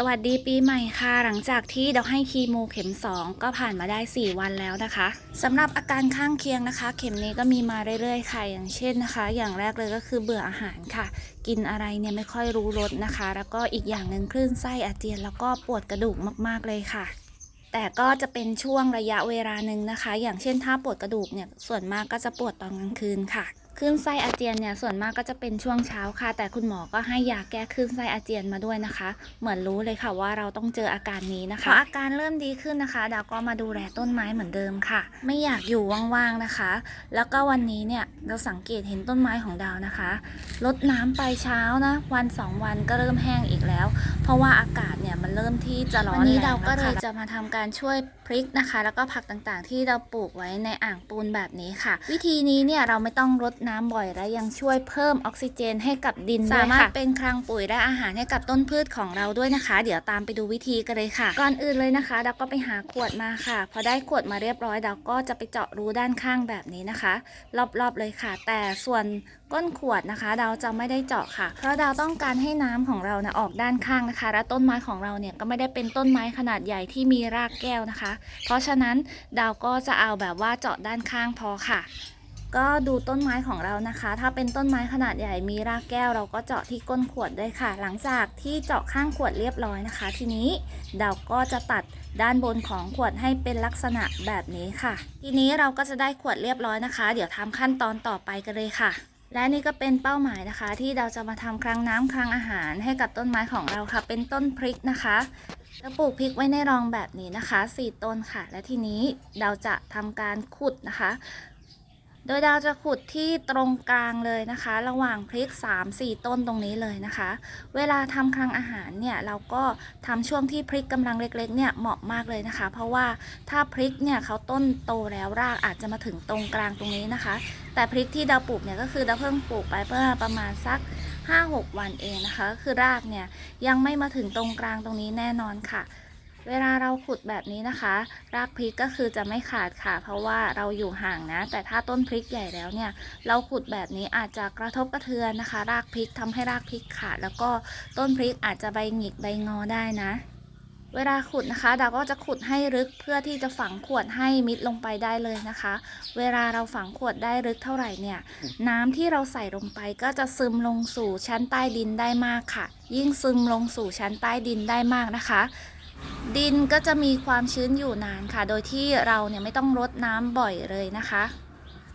สวัสดีปีใหม่ค่ะ หลังจากที่เราให้คีโมเข็ม 2 ก็ผ่านมาได้ 4 วันแล้วนะคะสำหรับอาการข้างเคียงนะคะ เข็มนี้ก็มีมาเรื่อยๆค่ะอย่างเช่นนะคะ อย่างแรกเลยก็คือเบื่ออาหารค่ะ กินอะไรเนี่ยไม่ค่อยรู้รสนะคะ แล้วก็อีกอย่างหนึ่งคลื่นไส้อาเจียน แล้วก็ปวดกระดูกมากๆเลยค่ะแต่ก็จะเป็นช่วงระยะเวลาหนึ่งนะคะ อย่างเช่นถ้าปวดกระดูกเนี่ยส่วนมากก็จะปวดตอนกลางคืนค่ะ คลื่นไส้อาเจียนเนี่ยส่วนมากก็จะเป็นช่วงเช้าค่ะ แต่คุณหมอก็ให้ยาแก้คลื่นไส้อาเจียนมาด้วยนะคะ เหมือนรู้เลยค่ะว่าเราต้องเจออาการนี้นะคะพออาการเริ่มดีขึ้นนะคะดาวก็มาดูแลต้นไม้เหมือนเดิมค่ะ ไม่อยากอยู่ว่างๆนะคะ แล้วก็วันนี้เนี่ยเราสังเกตเห็นต้นไม้ของดาวนะคะลดน้ำไปเช้านะวันสองวันก็เริ่มแห้งอีกแล้ว เพราะว่าอากาศเนี่ยมันเริ่มที่จะร้อนวันนี้แรงดาวก็แวเลยค่ะจะมาทำการช่วยพริกนะคะ แล้วก็ผักต่างๆ ที่เราปลูกไว้ในอ่างปูนแบบนี้ค่ะ วิธีนี้เนี่ยเราไม่ต้องรดน้ำบ่อยและยังช่วยเพิ่มออกซิเจนให้กับดินด้วยค่ะสามารถเป็นคลังปุ๋ยและอาหารให้กับต้นพืชของเราด้วยนะคะ เดี๋ยวตามไปดูวิธีกันเลยค่ะ ก่อนอื่นเลยนะคะเราก็ไปหาขวดมาค่ะ พอได้ขวดมาเรียบร้อยเราก็จะไปเจาะรูด้านข้างแบบนี้นะคะ รอบๆเลยค่ะ แต่ส่วนก้นขวดนะคะเราจะไม่ได้เจาะค่ะ เพราะเราต้องการให้น้ำของเรานะออกด้านข้างนะคะ และต้นไม้ของเราเนี่ยก็ไม่ได้เป็นต้นไม้ขนาดใหญ่ที่มีรากแก้วนะคะ เพราะฉะนั้นดาวก็จะเอาแบบว่าเจาะด้านข้างพอค่ะ ก็ดูต้นไม้ของเรานะคะ ถ้าเป็นต้นไม้ขนาดใหญ่มีรากแก้วเราก็เจาะที่ก้นขวดด้วยค่ะ หลังจากที่เจาะข้างขวดเรียบร้อยนะคะ ทีนี้ดาก็จะตัดด้านบนของขวดให้เป็นลักษณะแบบนี้ค่ะ ทีนี้เราก็จะได้ขวดเรียบร้อยนะคะ เดี๋ยวทำขั้นตอนต่อไปกันเลยค่ะ และนี่ก็เป็นเป้าหมายนะคะ ที่เราจะมาทำคลังน้ำคลังอาหารให้กับต้นไม้ของเราค่ะ เป็นต้นพริกนะคะเราปลูกพริกไว้ในรองแบบนี้นะคะ 4 ต้นค่ะ และทีนี้เราจะทำการขุดนะคะ โดยดาวจะขุดที่ตรงกลางเลยนะคะ ระหว่างพริก 3-4 ต้นตรงนี้เลยนะคะ เวลาทำคลังอาหารเนี่ยเราก็ทำช่วงที่พริกกำลังเล็กๆเนี่ยเหมาะมากเลยนะคะ เพราะว่าถ้าพริกเนี่ยเขาต้นโตแล้วรากอาจจะมาถึงตรงกลางตรงนี้นะคะ แต่พริกที่ดาวปลูกเนี่ยก็คือดาวเพิ่งปลูกไปเมื่อประมาณสัก 5-6 วันเองนะคะก็คือรากเนี่ยยังไม่มาถึงตรงกลางตรงนี้แน่นอนค่ะ เวลาเราขุดแบบนี้นะคะ รากพริกก็คือจะไม่ขาดค่ะ เพราะว่าเราอยู่ห่างนะ แต่ถ้าต้นพริกใหญ่แล้วเนี่ย เราขุดแบบนี้อาจจะกระทบกระเทือนนะคะ รากพริกทำให้รากพริกขาด แล้วก็ต้นพริกอาจจะใบหงิกใบงอได้นะเวลาขุดนะคะดาวก็จะขุดให้ลึกเพื่อที่จะฝังขวดให้มิดลงไปได้เลยนะคะ เวลาเราฝังขวดได้ลึกเท่าไหร่เนี่ย น้ำที่เราใส่ลงไปก็จะซึมลงสู่ชั้นใต้ดินได้มากค่ะ ยิ่งซึมลงสู่ชั้นใต้ดินได้มากนะคะ ดินก็จะมีความชื้นอยู่นานค่ะ โดยที่เราเนี่ยไม่ต้องรดน้ำบ่อยเลยนะคะ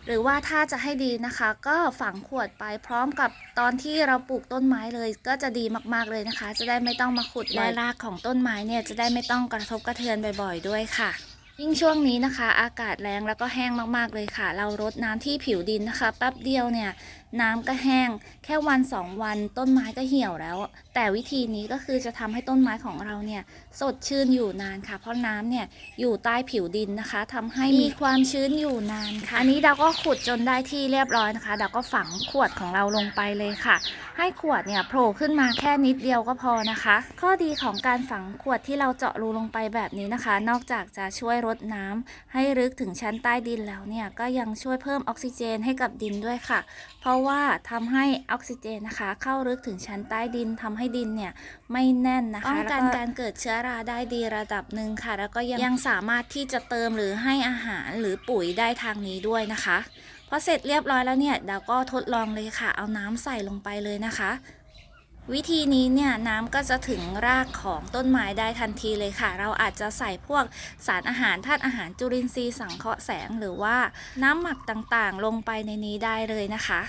หรือว่าถ้าจะให้ดีนะคะ ก็ฝังขวดไปพร้อมกับตอนที่เราปลูกต้นไม้เลยก็จะดีมากๆเลยนะคะ จะได้ไม่ต้องมาขุดและรากของต้นไม้เนี่ยจะได้ไม่ต้องกระทบกระเทือนบ่อยๆ ด้วยค่ะ ยิ่งช่วงนี้นะคะ อากาศแรงแล้วก็แห้งมากๆเลยค่ะ เรารดน้ำที่ผิวดินนะคะแป๊บเดียวเนี่ย น้ำก็แห้ง แค่วันสองวันต้นไม้ก็เหี่ยวแล้ว แต่วิธีนี้ก็คือจะทำให้ต้นไม้ของเราเนี่ยสดชื่นอยู่นานค่ะ เพราะน้ำเนี่ยอยู่ใต้ผิวดินนะคะทำให้มีความชื้นอยู่นานค่ะ อันนี้เราก็ขุดจนได้ที่เรียบร้อยนะคะเราก็ฝังขวดของเราลงไปเลยค่ะ ให้ขวดเนี่ยโผล่ขึ้นมาแค่นิดเดียวก็พอนะคะ ข้อดีของการฝังขวดที่เราเจาะรูลงไปแบบนี้นะคะ นอกจากจะช่วยรดน้ำให้ลึกถึงชั้นใต้ดินแล้วเนี่ยก็ยังช่วยเพิ่มออกซิเจนให้กับดินด้วยค่ะ เพราะว่าทำให้ออกซิเจนนะคะ เข้าลึกถึงชั้นใต้ดินทำให้ดินเนี่ยไม่แน่นนะคะป้องกันการเกิดเชื้อราได้ดีระดับหนึ่งค่ะ แล้วก็ยังยังสามารถที่จะเติมหรือให้อาหารหรือปุ๋ยได้ทางนี้ด้วยนะคะพอเสร็จเรียบร้อยแล้วเนี่ยเราก็ทดลองเลยค่ะ เอาน้ำใส่ลงไปเลยนะคะ วิธีนี้เนี่ยน้ำก็จะถึงรากของต้นไม้ได้ทันทีเลยค่ะ เราอาจจะใส่พวกสารอาหารธาตุอาหารจุลินทรีย์สังเคราะห์แสง หรือว่าน้ำหมักต่างๆ ลงไปในนี้ได้เลยนะคะ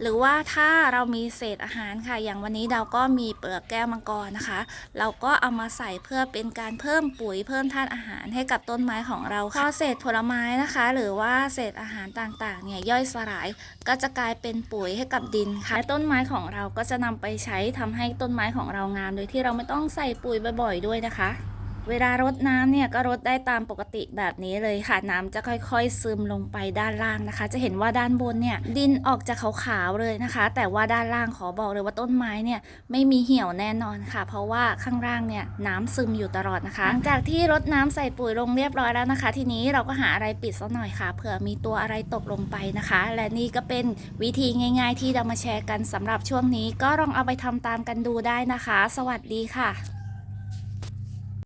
หรือว่าถ้าเรามีเศษอาหารค่ะ อย่างวันนี้เราก็มีเปลือกแก้วมังกรนะคะ เราก็เอามาใส่เพื่อเป็นการเพิ่มปุ๋ยเพิ่มธาตุอาหารให้กับต้นไม้ของเราพอเศษผลไม้นะคะ หรือว่าเศษอาหารต่างๆเนี่ยย่อยสลาย ก็จะกลายเป็นปุ๋ยให้กับดินค่ะและต้นไม้ของเราก็จะนำไปใช้ทำให้ต้นไม้ของเรางามโดยที่เราไม่ต้องใส่ปุ๋ยบ่อย ๆ ด้วยนะคะ เวลารดน้ำเนี่ยก็รดได้ตามปกติแบบนี้เลยค่ะ น้ำจะค่อยๆ ซึมลงไปด้านล่างนะคะ จะเห็นว่าด้านบนเนี่ยดินออกจะขาวๆเลยนะคะ แต่ว่าด้านล่างขอบอกเลยว่าต้นไม้เนี่ยไม่มีเหี่ยวแน่นอนค่ะ เพราะว่าข้างล่างเนี่ยน้ำซึมอยู่ตลอดนะคะหลังจากที่รดน้ำใส่ปุ๋ยลงเรียบร้อยแล้วนะคะ ทีนี้เราก็หาอะไรปิดสักหน่อยค่ะเผื่อมีตัวอะไรตกลงไปนะคะ และนี่ก็เป็นวิธีง่าย ๆ ที่เรามาแชร์กันสำหรับช่วงนี้ ก็ลองเอาไปทำตามกันดูได้นะคะ สวัสดีค่ะ